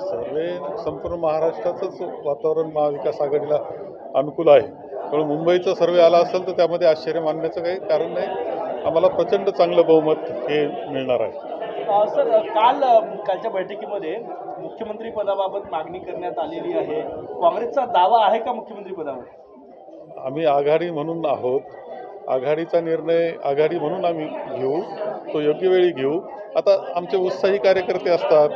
सर्वे संपूर्ण महाराष्ट्राचंच वातावरण महाविकास आघाडीला अनुकूल आहे. त्यामुळे मुंबईचा सर्वे आला असेल तर त्यामध्ये आश्चर्य मानण्याचं काही कारण नाही. आम्हाला प्रचंड चांगलं बहुमत हे मिळणार आहे. सर काल कालच्या बैठकीमध्ये मुख्यमंत्री पदाबाबत मागणी करण्यात आलेली आहे. काँग्रेसचा दावा आहे का मुख्यमंत्री पदावर? आम्ही आघाडी म्हणून आहोत. आघाडीचा निर्णय आघाडी म्हणून आम्ही घेऊ तो योग्य वेळी घेऊ. आता आमचे उत्साही कार्यकर्ते असतात.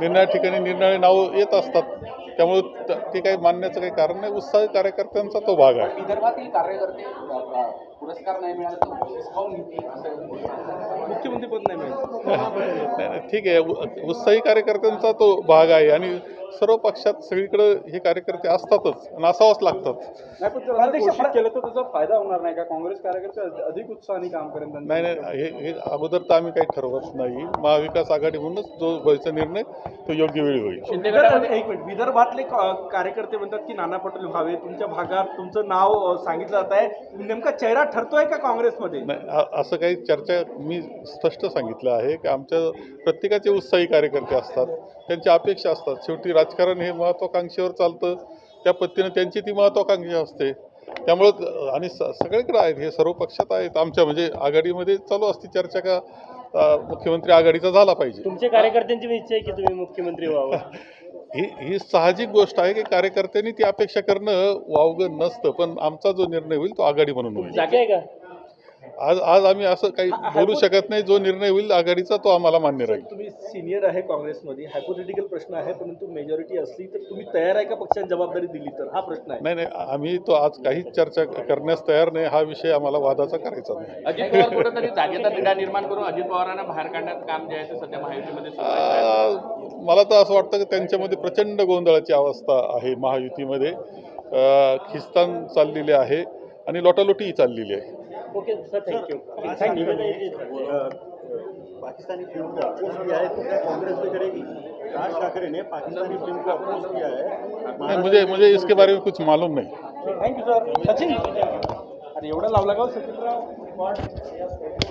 निर्णया ठिकाणी निर्णय नावं येत असतात. त्यामुळे त- काही मानण्याचं काही कारण नाही. उत्साही कार्यकर्त्यांचा तो भाग आहे. विदर्भातील कार्यकर्ते अ, अ, पुरस्कार नाही मिळाला तर हिसकावून घेतील? असं मुख्यमंत्री पद नाही मिळेल. ठीक आहे. उत्साही कार्यकर्त्यांचा तो भाग आहे. आणि सर्व पक्षात सगळीकडे हे कार्यकर्ते असतातच आणि असावंच लागतात. केलं तर त्याचा फायदा होणार नाही का? काँग्रेस कार्यकर्ते अधिक उत्साहाने काम. नाही नाही हे हे अगोदर तर आम्ही काही ठरवत नाही. महाविकास आघाडी म्हणूनच जो व्हायचा निर्णय तो योग्य वेळी होईल. एक मिनिट. विदर्भातले क- कार्यकर्ते म्हणतात की नाना पटोले व्हावे तुमच्या भागात तुमचं नाव सांगितलं जात आहे. नेमका चेहरा ठरतोय का काँग्रेसमध्ये? असं काही चर्चा मी स्पष्ट सांगितलं आहे की आमच्या प्रत्येकाचे उत्साही कार्यकर्ते असतात त्यांच्या अपेक्षा असतात. शेवटी राजकारण हे महत्त्वाकांक्षेवर चालतं. त्या पद्धतीनं त्यांची ती महत्त्वाकांक्षा असते. त्यामुळं आणि स सगळीकडे आहेत हे सर्व पक्षात आहेत. आमच्या म्हणजे आघाडीमध्ये चालू असते चर्चा का मुख्यमंत्री आघाडीचा झाला पाहिजे. तुमच्या कार्यकर्त्यांची इच्छा आहे की तुम्ही मुख्यमंत्री व्हावं? ही ही साहजिक गोष्ट आहे की कार्यकर्त्यांनी ती अपेक्षा करणं वावगं नसतं. पण आमचा जो निर्णय होईल तो आघाडी म्हणून होईल. जागा आहे का? आज आज आम्ही असं काही बोलू शकत नाही. जो निर्णय होईल आघाडीचा तो आम्हाला मान्य राहील. तुम्ही सिनियर आहे काँग्रेसमध्ये. हायपोथेटिकल प्रश्न आहे परंतु मेजॉरिटी असली तर तुम्ही तयार आहे का पक्षाने जबाबदारी दिली तर? हा प्रश्न आहे. नाही नाही आम्ही तो आज काहीच चर्चा करण्यास तयार नाही. हा विषय आम्हाला वादाचा करायचा नाही. अजित पवार कुठेतरी जागेचा तिढा निर्माण करून अजित पवारांना बाहेर काढण्यात काम जे आहे ते सध्या महायुतीमध्ये सुरू आहे. आ, मला तर असं वाटतं की त्यांच्यामध्ये प्रचंड गोंधळाची अवस्था आहे महायुतीमध्ये. खिस्तान चाललेली आहे आणि लोटालोटीही चाललेली आहे. Okay sir thank you thank you Pakistani film को अपोज किया है तो क्या कांग्रेस भी करेगी? राज ठाकरे ने पाकिस्तानी फ़िल्म को अपोज किया है। नहीं मुझे मुझे इसके बारे में कुछ मालूम नहीं। Thank you sir Sachin? अरे एवढा लावला का सचिन सचिनराव